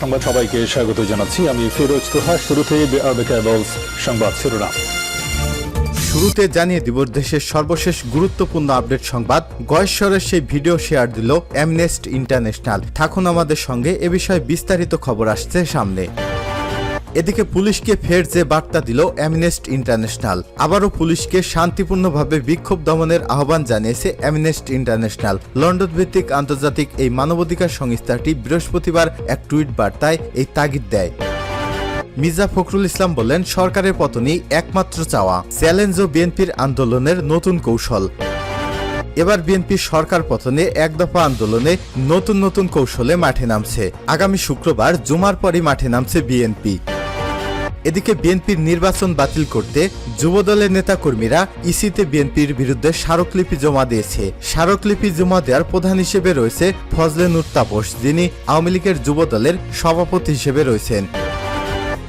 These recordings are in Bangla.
সংবাদ সবাইকে স্বাগত জানাচ্ছি। আমি ফিরোজ তোহা, শুরুতে সংবাদ শিরোনাম। শুরুতে জানিয়ে দিব, দেশের সর্বশেষ গুরুত্বপূর্ণ আপডেট সংবাদ। গয়েশ্বরের সেই ভিডিও শেয়ার দিল অ্যামনেস্ট ইন্টারন্যাশনাল থাকুন আমাদের সঙ্গে, এ বিষয়ে বিস্তারিত খবর আসছে সামনে। এদিকে পুলিশকে ফের যে বার্তা দিল অ্যামনেস্ট ইন্টারন্যাশনাল, আবারও পুলিশকে শান্তিপূর্ণভাবে বিক্ষোভ দমনের আহ্বান জানিয়েছে অ্যামনেস্ট ইন্টারন্যাশনাল। লন্ডন ভিত্তিক আন্তর্জাতিক এই মানবাধিকার সংস্থাটি বৃহস্পতিবার এক টুইট বার্তায় এই তাগিদ দেয়। মির্জা ফখরুল ইসলাম বললেন সরকারের পতনই একমাত্র চাওয়া, চ্যালেঞ্জ ও বিএনপির আন্দোলনের নতুন কৌশল। এবার বিএনপি সরকার পতনে এক দফা আন্দোলনে নতুন নতুন কৌশলে মাঠে নামছে। আগামী শুক্রবার জুমার পরই মাঠে নামছে বিএনপি। এদিকে বিএনপির নির্বাচন বাতিল করতে যুবদলের নেতাকর্মীরা ইসিতে বিএনপির বিরুদ্ধে স্মারকলিপি জমা দিয়েছে। স্মারকলিপি জমা দেওয়ার প্রধান হিসেবে রয়েছে ফজলে নুর তাপস, যিনি আওয়ামী লীগের যুবদলের সভাপতি হিসেবে রয়েছেন।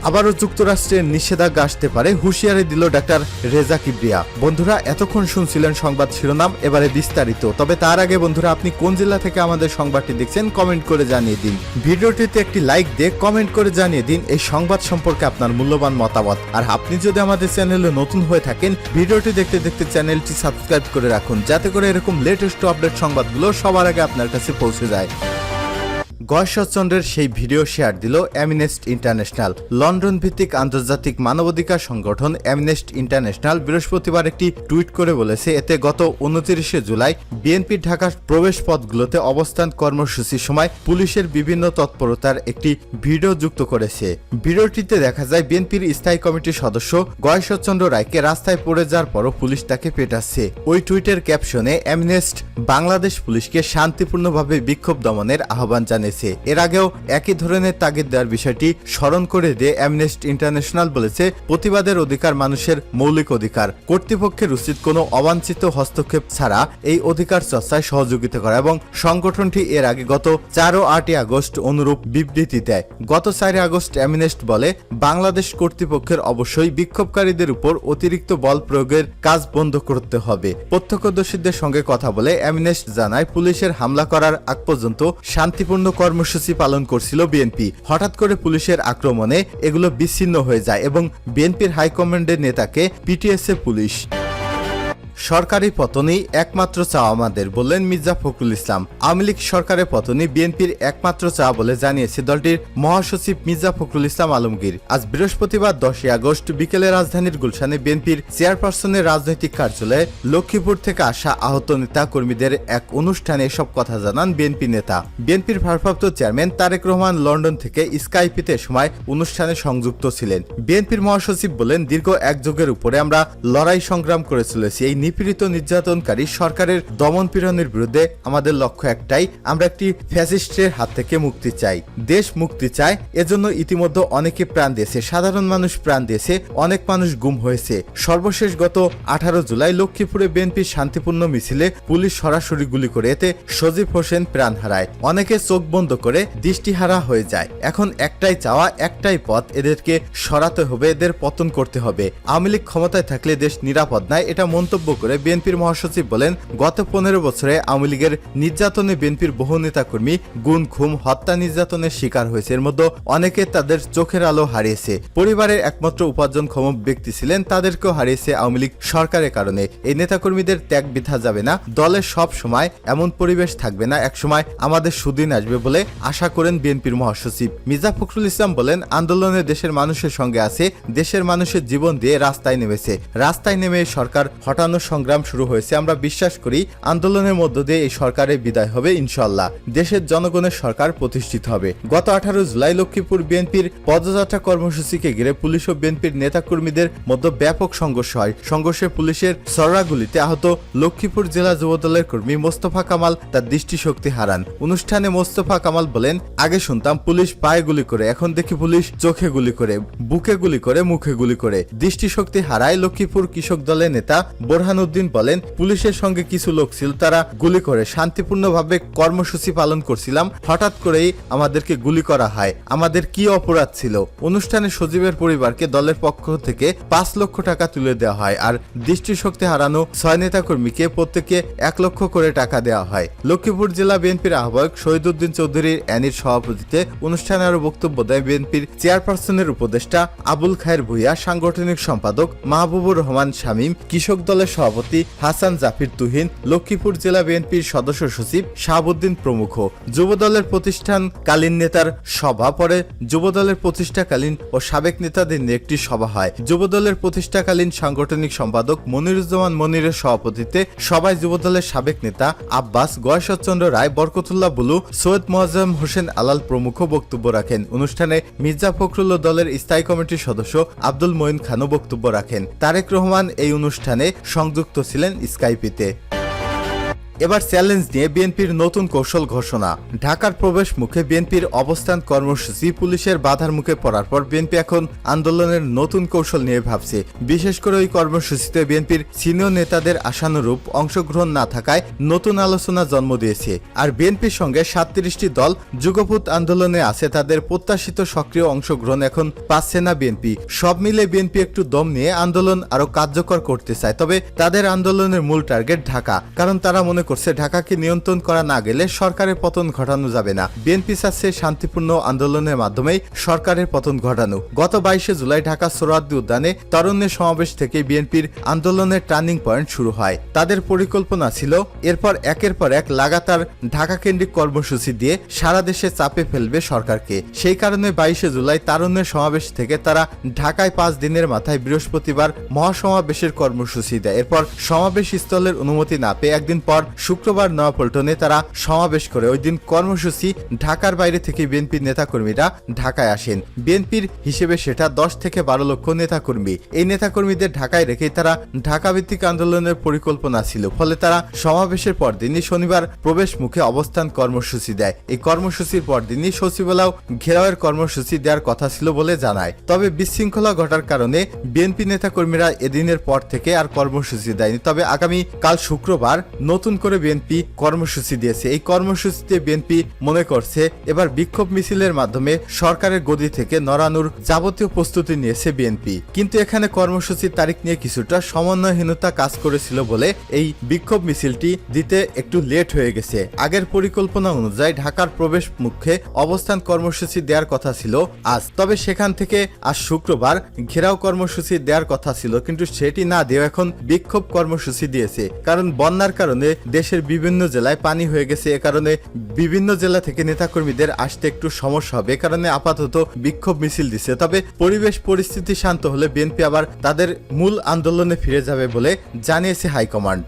আবারও যুক্তরাষ্ট্রের নিষেধাজ্ঞা আসতে পারে, হুঁশিয়ারি দিল ডাক্তার রেজা কিবরিয়া। বন্ধুরা, এতক্ষণ শুনছিলেন সংবাদ শিরোনাম, এবারে বিস্তারিত। তবে তার আগে বন্ধুরা, আপনি কোন জেলা থেকে আমাদের সংবাদটি দেখছেন, কমেন্ট করে জানিয়ে দিন। ভিডিওটিতে একটি লাইক দিয়ে কমেন্ট করে জানিয়ে দিন এই সংবাদ সম্পর্কে আপনার মূল্যবান মতামত। আর আপনি যদি আমাদের চ্যানেলে নতুন হয়ে থাকেন, ভিডিওটি দেখতে দেখতে চ্যানেলটি সাবস্ক্রাইব করে রাখুন, যাতে করে এরকম লেটেস্ট আপডেট সংবাদগুলো সবার আগে আপনার কাছে পৌঁছে যায়। গয়েশ্বরচন্দ্রের সেই ভিডিও শেয়ার দিল অ্যামনেস্ট ইন্টারন্যাশনাল লন্ডন ভিত্তিক আন্তর্জাতিক মানবাধিকার সংগঠন অ্যামনেস্ট ইন্টারন্যাশনাল বৃহস্পতিবার একটি টুইট করে বলেছে, এতে গত উনত্রিশে জুলাই বিএনপির ঢাকার প্রবেশ পথগুলোতে অবস্থান কর্মসূচির সময় পুলিশের বিভিন্ন তৎপরতার একটি ভিডিও যুক্ত করেছে। ভিডিওটিতে দেখা যায়, বিএনপির স্থায়ী কমিটির সদস্য গয়েশ্বরচন্দ্র রায়কে রাস্তায় পড়ে যাওয়ার পরও পুলিশ তাকে পেটাচ্ছে। ওই টুইটের ক্যাপশনে অ্যামনেস্ট বাংলাদেশ পুলিশকে শান্তিপূর্ণভাবে বিক্ষোভ দমনের আহ্বান জানিয়েছে। এর আগেও একই ধরনের তাগিদ দেওয়ার বিষয়টি স্মরণ করে দিয়ে অ্যামনেস্ট ইন্টারন্যাশনাল বলেছে, প্রতিবাদের অধিকার মানুষের মৌলিক অধিকার। কর্তৃপক্ষের উচিত কোনো অবাঞ্ছিত হস্তক্ষেপ ছাড়া এই অধিকার চর্চায় সহযোগিতা করা এবং সংগঠনটি এর আগে গত চার ও আটই আগস্ট অনুরূপ বিবৃতি দেয়। গত চারই আগস্ট অ্যামনেস্ট বলে, বাংলাদেশ কর্তৃপক্ষের অবশ্যই বিক্ষোভকারীদের উপর অতিরিক্ত বল প্রয়োগের কাজ বন্ধ করতে হবে। প্রত্যক্ষদর্শীদের সঙ্গে কথা বলে অ্যামনেস্ট জানায়, পুলিশের হামলা করার আগ পর্যন্ত শান্তিপূর্ণ কর্মসূচি পালন করছিল বিএনপি। হঠাৎ করে পুলিশের আক্রমণে এগুলো বিচ্ছিন্ন হয়ে যায় এবং বিএনপির হাইকমান্ডের নেতাকে পিটিএসএ পুলিশ। সরকারি পতনই একমাত্র চাওয়া আমাদের বললেন মির্জা ফখরুল ইসলাম। আওয়ামী লীগ সরকারের পতনই বিএনপির একমাত্র চাওয়া বলে জানিয়েছে দলটির মহাসচিব মির্জা ফখরুল ইসলাম আলমগীর। আজ বৃহস্পতিবার দশই আগস্ট বিকেলে রাজধানীর গুলশানে বিএনপির চেয়ারপারসনের রাজনৈতিক কার্যালয়ে লক্ষ্মীপুর থেকে আসা আহত নেতা কর্মীদের এক অনুষ্ঠানে এসব কথা জানান বিএনপি নেতা। বিএনপির ভারপ্রাপ্ত চেয়ারম্যান তারেক রহমান লন্ডন থেকে স্কাইপিতে সময় অনুষ্ঠানে সংযুক্ত ছিলেন। বিএনপির মহাসচিব বলেন, দীর্ঘ এক যুগের উপরে আমরা লড়াই সংগ্রাম করে চলেছি, এই নিপীড়িত নির্যাতনকারী সরকারের দমন পীড়নের বিরুদ্ধে আমাদের লক্ষ্য একটাই, আমরা একটি ফ্যাসিস্টের হাত থেকে মুক্তি চাই। দেশ মুক্তি চায়, এজন্য ইতিমধ্যে অনেকে প্রাণ দিয়েছে, সাধারণ মানুষ প্রাণ দিয়েছে, অনেক মানুষ গুম হয়েছে। সর্বশেষ গত আঠারো জুলাই লক্ষ্মীপুরে বিএনপির শান্তিপূর্ণ মিছিলে পুলিশ সরাসরি গুলি করে এতে সজীব হোসেন প্রাণ হারায়। অনেকে চোখ বন্ধ করে দৃষ্টিহারা হয়ে যায়। এখন একটাই চাওয়া, একটাই পথ, এদেরকে সরাতে হবে, এদের পতন করতে হবে। আওয়ামী লীগ ক্ষমতায় থাকলে দেশ নিরাপদ। নয় এটা মন্তব্য করে বিএনপির মহাসচিব বলেন, গত পনেরো বছরে আওয়ামী লীগের নির্যাতনে বিএনপির বহু নেতাকর্মী গুণ খুম হত্যা নির্যাতনের শিকার হয়েছে। এর মধ্যে অনেকে তাদের চোখের আলো হারিয়েছে। পরিবারের একমাত্র উপার্জনক্ষম ব্যক্তি ছিলেন, তাদেরকেও হারিয়েছে আওয়ামী লীগ সরকারের কারণে। এই নেতাকর্মীদের ত্যাগ বৃথা যাবে না। দলের সব সময় এমন পরিবেশ থাকবে না একসময় আমাদের সুদিন আসবে বলে আশা করেন বিএনপির মহাসচিব। মির্জা ফখরুল ইসলাম বলেন, আন্দোলনে দেশের মানুষের সঙ্গে আছে, দেশের মানুষের জীবন দিয়ে রাস্তায় নেমেছে। রাস্তায় নেমে সরকার হটানোর সংগ্রাম শুরু হয়েছে। আমরা বিশ্বাস করি আন্দোলনের মধ্য দিয়ে এই সরকারের বিদায় হবে ইনশাল্লাহ দেশের জনগণের সরকার প্রতিষ্ঠিত হবে। গত আঠারো জুলাই লক্ষ্মীপুর বিএনপির পদযাত্রা কর্মসূচিকে ঘিরে পুলিশ ও বিএনপির নেতাকর্মীদের মধ্যে ব্যাপক সংঘর্ষ হয়। সংঘর্ষে পুলিশের সররাগুলিতে আহত লক্ষ্মীপুর জেলা যুবদলের কর্মী মোস্তফা কামাল তার দৃষ্টিশক্তি হারান। অনুষ্ঠানে মোস্তফা কামাল বলেন, আগে শুনতাম পুলিশ পায়ে গুলি করে, এখন দেখি পুলিশ চোখে গুলি করে, বুকে গুলি করে, মুখে গুলি করে। দৃষ্টিশক্তি হারায় লক্ষ্মীপুর কৃষক দলের নেতা বোরহানুর উদ্দিন বলেন, পুলিশের সঙ্গে কিছু লোক ছিল, তারা গুলি করে শান্তিপূর্ণভাবে কর্মসূচি পালন করছিলাম। হঠাৎ করেই আমাদেরকে গুলি করা হয়। আমাদের কি অপরাধ ছিল? অনুষ্ঠানে সজীবের পরিবারকে দলের পক্ষ থেকে পাঁচ লক্ষ টাকা তুলে দেওয়া হয় আর দৃষ্টিশক্তি হারানো ছয় নেতাকর্মীকে প্রত্যেকে এক লক্ষ করে টাকা দেওয়া হয়। লক্ষ্মীপুর জেলা বিএনপির আহ্বায়ক শহীদুদ্দিন চৌধুরীর অ্যানির সভাপতিতে অনুষ্ঠানে আরও বক্তব্য দেয় বিএনপির চেয়ারপারসনের উপদেষ্টা আবুল খায়ের ভুইয়া, সাংগঠনিক সম্পাদক মাহবুবুর রহমান শামীম, কৃষক দলের সভাপতি হাসান জাফির তুহিন, লক্ষ্মীপুর জেলা বিএনপির সদস্য সচিব শাহাবুদ্দিন প্রমুখ। যুবদলের প্রতিষ্ঠানকালীন নেতার সভা, পরে যুবদলের প্রতিষ্ঠাকালীন ও সাবেক নেতাদের নিয়ে একটি সভা হয়। যুবদলের প্রতিষ্ঠাকালীন সাংগঠনিক সম্পাদক মনিরুজ্জামান মনিরের সভাপতিত্বে সবাই যুবদলের সাবেক নেতা আব্বাস, গয়েশ্বরচন্দ্র রায়, বরকতুল্লাহ বুলু, সৈয়দ মোয়াজ্জম হোসেন আলাল প্রমুখ বক্তব্য রাখেন। অনুষ্ঠানে মির্জা ফখরুল দলের স্থায়ী কমিটির সদস্য আব্দুল মঈন খানও বক্তব্য রাখেন। তারেক রহমান এই অনুষ্ঠানে সংযুক্ত ছিলেন স্কাইপিতে। এবার চ্যালেঞ্জ নিয়ে বিএনপির নতুন কৌশল ঘোষণা। ঢাকার প্রবেশ মুখে বিএনপির অবস্থান কর্মসূচি পুলিশের বাধার মুখে পড়ার পর বিএনপি এখন আন্দোলনের নতুন কৌশল নিয়ে ভাবছে। বিশেষ করে ওই কর্মসূচিতে বিএনপির সিনিয়র নেতাদের আশানুরূপ অংশগ্রহণ না থাকায় নতুন আলোচনা জন্ম দিয়েছে। আর বিএনপির সঙ্গে সাতত্রিশটি দল যুগপুত আন্দোলনে আছে, তাদের প্রত্যাশিত সক্রিয় অংশগ্রহণ এখন পাচ্ছে না বিএনপি। সব মিলে বিএনপি একটু দম নিয়ে আন্দোলন আরও কার্যকর করতে চায়, তবে তাদের আন্দোলনের মূল টার্গেট ঢাকা। কারণ তারা মনে করছে, ঢাকাকে নিয়ন্ত্রণ করা না গেলে সরকারের পতন ঘটানো যাবে না। বিএনপি চাচ্ছে শান্তিপূর্ণ আন্দোলনের মাধ্যমেই সরকারের পতন ঘটানো। গত বাইশে জুলাই ঢাকা সোরাদ্দি উদ্যানে তরুণের সমাবেশ থেকে বিএনপির আন্দোলনের টার্নিং পয়েন্ট শুরু হয়। তাদের পরিকল্পনা ছিল, এরপর একের পর এক লাগাতার ঢাকা কেন্দ্রিক কর্মসূচি দিয়ে সারা দেশে চাপে ফেলবে সরকারকে। সেই কারণে বাইশে জুলাই তারুণ্যের সমাবেশ থেকে তারা ঢাকায় পাঁচ দিনের মাথায় বৃহস্পতিবার মহাসমাবেশের কর্মসূচি দেয়। এরপর সমাবেশ স্থলের অনুমতি না পেয়ে একদিন পর শুক্রবার নয়াপল্টনে তারা সমাবেশ করে। ওই দিন কর্মসূচি ঢাকার বাইরে থেকে বিএনপির নেতাকর্মীরা ঢাকায় আসেন। বিএনপির হিসেবে সেটা দশ থেকে বারো লক্ষ নেতাকর্মী। এই নেতাকর্মীদের ঢাকায় রেখেই তারা ঢাকা ভিত্তিক আন্দোলনের পরিকল্পনা ছিল। ফলে তারা সমাবেশের পরদিনই শনিবার প্রবেশ মুখে অবস্থান কর্মসূচি দেয়। এই কর্মসূচির পরদিনই সচিবালয় ঘেরাওয়ের কর্মসূচি দেওয়ার কথা ছিল বলে জানায়। তবে বিশৃঙ্খলা ঘটার কারণে বিএনপি নেতাকর্মীরা এদিনের পর থেকে আর কর্মসূচি দেয়নি। তবে আগামী কাল শুক্রবার নতুন করে বিএনপি কর্মসূচি দিয়েছে। এই কর্মসূচিতে বিএনপি মনে করছে, এবার বিক্ষোভ মিছিলের মাধ্যমে সরকারের গদি থেকে নড়ানোর যাবতীয় প্রস্তুতি নিয়েছে বিএনপি। কিন্তু এখানে কর্মসূচির তারিখ নিয়ে কিছুটা সমন্বয়হীনতা কাজ করেছিল বলে এই বিক্ষোভ মিছিলটি দিতে একটু লেট হয়ে গেছে। আগের পরিকল্পনা অনুযায়ী ঢাকার প্রবেশ মুখে অবস্থান কর্মসূচি দেওয়ার কথা ছিল আজ। তবে সেখান থেকে আজ শুক্রবার ঘেরাও কর্মসূচি দেওয়ার কথা ছিল, কিন্তু সেটি না দিয়েও এখন বিক্ষোভ কর্মসূচি দিয়েছে। কারণ বন্যার কারণে দেশের বিভিন্ন জেলায় পানি হয়ে গেছে। এ কারণে বিভিন্ন জেলা থেকে নেতাকর্মীদের আসতে একটু সমস্যা হবে। এ কারণে আপাতত বিক্ষোভ মিছিল দিছে তবে পরিবেশ পরিস্থিতি শান্ত হলে বিএনপি আবার তাদের মূল আন্দোলনে ফিরে যাবে বলে জানিয়েছে হাইকমান্ড।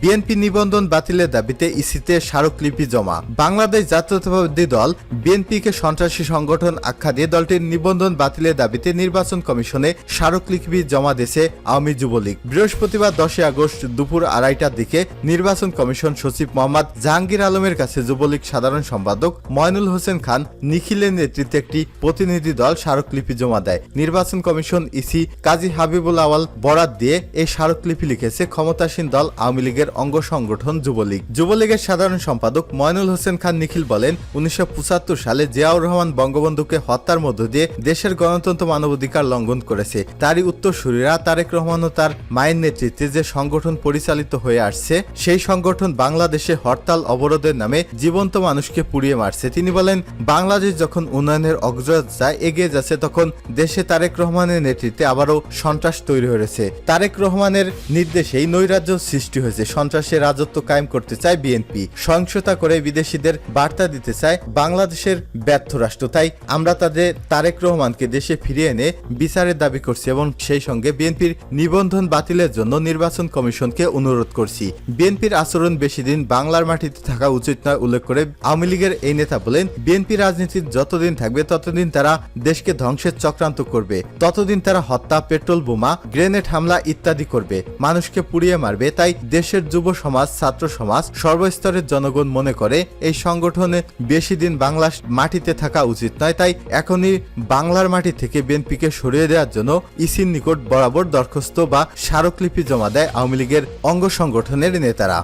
বিএনপি নিবন্ধন বাতিলের দাবিতে ইসিতে স্মারকলিপি জমা। বাংলাদেশ জাতীয়তাবাদী দল বিএনপিকে সন্ত্রাসী সংগঠন আখ্যা দিয়ে দলটির নিবন্ধন বাতিলের দাবিতে নির্বাচন কমিশনে স্মারকলিপি জমা দিয়েছে আওয়ামী যুবলীগ। বৃহস্পতিবার দশই আগস্ট দুপুর আড়াইটার দিকে নির্বাচন কমিশন সচিব মোহাম্মদ জাহাঙ্গীর আলমের কাছে যুবলীগ সাধারণ সম্পাদক ময়নুল হোসেন খান নিখিলের নেতৃত্বে একটি প্রতিনিধি দল স্মারকলিপি জমা দেয়। নির্বাচন কমিশন ইসি কাজী হাবিবুল আওয়াল বরাত দিয়ে এই স্মারকলিপি লিখেছে ক্ষমতাসীন দল আওয়ামী লীগের অঙ্গ সংগঠন যুবলীগ। যুবলীগের সাধারণ সম্পাদক ময়নুল হোসেন খান নিখিল বলেন, উনিশশো পঁচাত্তর সালে জিয়াউর রহমান বঙ্গবন্ধুকে হত্যার মধ্য দিয়ে দেশের গণতন্ত্র মানবাধিকার লঙ্ঘন করেছে। তারই উত্তরসূরিরা তারেক রহমান ও তার মায়ের নেতৃত্বে যে সংগঠন পরিচালিত হয়ে আসছে, সেই সংগঠন বাংলাদেশে হরতাল অবরোধের নামে জীবন্ত মানুষকে পুড়িয়ে মারছে। তিনি বলেন, বাংলাদেশ যখন উন্নয়নের অগ্রযাত্রায় এগিয়ে যাচ্ছে, তখন দেশে তারেক রহমানের নেতৃত্বে আবারও সন্ত্রাস তৈরি হয়েছে। তারেক রহমানের নির্দেশেই নৈরাজ্য সৃষ্টি হয়েছে। সন্ত্রাসের রাজত্ব কায়েম করতে চায় বিএনপি, সহিংসতা করে বিদেশিদের বার্তা দিতে চায় বাংলাদেশের ব্যর্থ রাষ্ট্র। তাই আমরা তাদের তারেক রহমানকে দেশে ফিরিয়ে এনে বিচারের দাবি করছি এবং সেই সঙ্গে বিএনপির নিবন্ধন বাতিলের জন্য নির্বাচন কমিশনকে অনুরোধ করছি। বিএনপির আচরণ বেশি দিন বাংলার মাটিতে থাকা উচিত নয় উল্লেখ করে আওয়ামী লীগের এই নেতা বলেন, বিএনপি রাজনীতির যতদিন থাকবে ততদিন তারা দেশকে ধ্বংসের চক্রান্ত করবে। ততদিন তারা হত্যা, পেট্রোল বোমা, গ্রেনেড হামলা ইত্যাদি করবে। মানুষকে পুড়িয়ে মারবে। তাই দেশে দেশের যুব সমাজ, ছাত্র সমাজ, সর্বস্তরের জনগণ মনে করে, এই সংগঠনে বেশি দিন বাংলা মাটিতে থাকা উচিত নয়। তাই এখনই বাংলার মাটি থেকে বিএনপিকে সরিয়ে দেওয়ার জন্য ইসির নিকট বরাবর দরখাস্ত বা স্মারকলিপি জমা দেয় আওয়ামী লীগের অঙ্গ সংগঠনের নেতারা।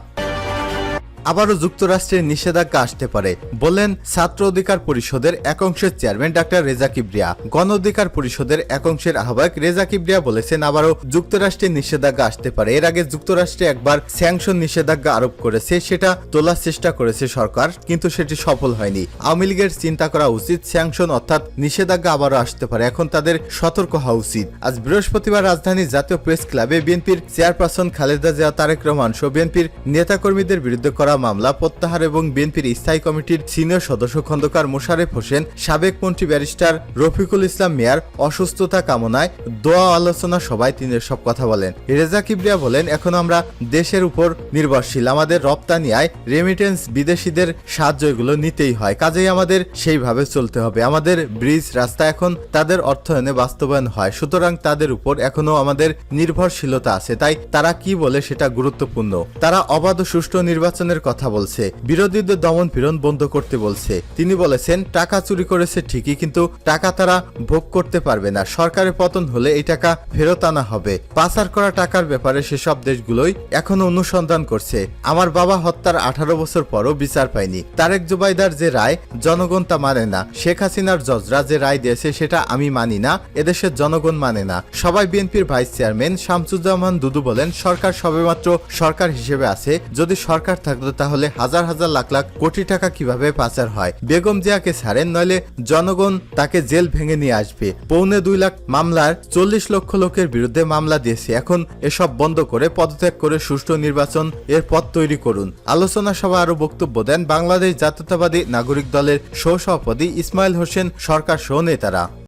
আবারও যুক্তরাষ্ট্রের নিষেধাজ্ঞা আসতে পারে, বললেন ছাত্র অধিকার পরিষদের একাংশের চেয়ারম্যান ডাক্তার রেজা কিবরিয়া। গণ অধিকার পরিষদের একাংশের আহ্বায়ক রেজা কিবরিয়া বলেছেন আবারও যুক্তরাষ্ট্রের নিষেধাজ্ঞা আসতে পারে। এর আগে যুক্তরাষ্ট্রে একবার স্যাংশন নিষেধাজ্ঞা আরোপ করেছে, সেটা তোলার চেষ্টা করেছে সরকার, কিন্তু সেটি সফল হয়নি। আওয়ামী লীগের চিন্তা করা উচিত, স্যাংশন অর্থাৎ নিষেধাজ্ঞা আবারও আসতে পারে। এখন তাদের সতর্ক হওয়া উচিত। আজ বৃহস্পতিবার রাজধানীর জাতীয় প্রেস ক্লাবে বিএনপির চেয়ারপারসন খালেদা জিয়া, তারেক রহমান সহ বিএনপির নেতাকর্মীদের বিরুদ্ধে করা মামলা প্রত্যাহার এবং বিএনপির স্থায়ী কমিটির সিনিয়র সদস্য খন্দকার মোশারেফ হোসেন, সাবেক মন্ত্রী ব্যারিস্টার রফিকুল ইসলাম মিয়ার অসুস্থতা কামনায় দোয়া আলোচনা সভায় তিনি সব কথা বলেন। রেজা কিবরিয়া বলেন, এখন আমরা দেশের উপর নির্ভরশীল। আমাদের রপ্তানি আয় রেমিটেন্স বিদেশিদের সাহায্য এগুলো নিতেই হয়। কাজেই আমাদের সেইভাবে চলতে হবে। আমাদের ব্রিজ রাস্তা এখন তাদের অর্থায়নে বাস্তবায়ন হয়। সুতরাং তাদের উপর এখনও আমাদের নির্ভরশীলতা আছে। তাই তারা কি বলে সেটা গুরুত্বপূর্ণ। তারা অবাধ সুষ্ঠু নির্বাচনের কথা বলছে। বিরোধীদের দমন পীড়ন বন্ধ করতে বলছে। তিনি বলেছেন, টাকা চুরি করেছে ঠিকই, কিন্তু টাকা তারা ভোগ করতে পারবে না। সরকারের পতন হলে এই টাকা ফেরত আনা হবে। পাচার করা টাকার ব্যাপারে সেসব দেশগুলোই এখনও অনুসন্ধান করছে। আমার বাবা হত্যার আঠারো বছর পরও বিচার পায়নি। তারেক জুবাইদার যে রায়, জনগণ তা মানে না। শেখ হাসিনার জজরা যে রায় দিয়েছে, সেটা আমি মানি না। এদেশের জনগণ মানে না। সবাই বিএনপির ভাইস চেয়ারম্যান শামসুজ্জামান দুদু বলেন, সরকার সবেমাত্র সরকার হিসেবে আছে। যদি সরকার থাকতো তাহলে হাজার হাজার লাখ লাখ কোটি টাকা কীভাবে পাচার হয়? বেগম জিয়াকে ছাড়েন, নইলে জনগণ তাকে জেল ভেঙে নিয়ে আসবে। পৌনে দুই লাখ মামলার চল্লিশ লক্ষ লোকের বিরুদ্ধে মামলা দিয়েছে। এখন এসব বন্ধ করে পদত্যাগ করে সুষ্ঠু নির্বাচন এর পথ তৈরি করুন। আলোচনা সভা আরও বক্তব্য দেন বাংলাদেশ জাতীয়তাবাদী নাগরিক দলের সহ সভাপতি ইসমাইল হোসেন সরকার সহ নেতারা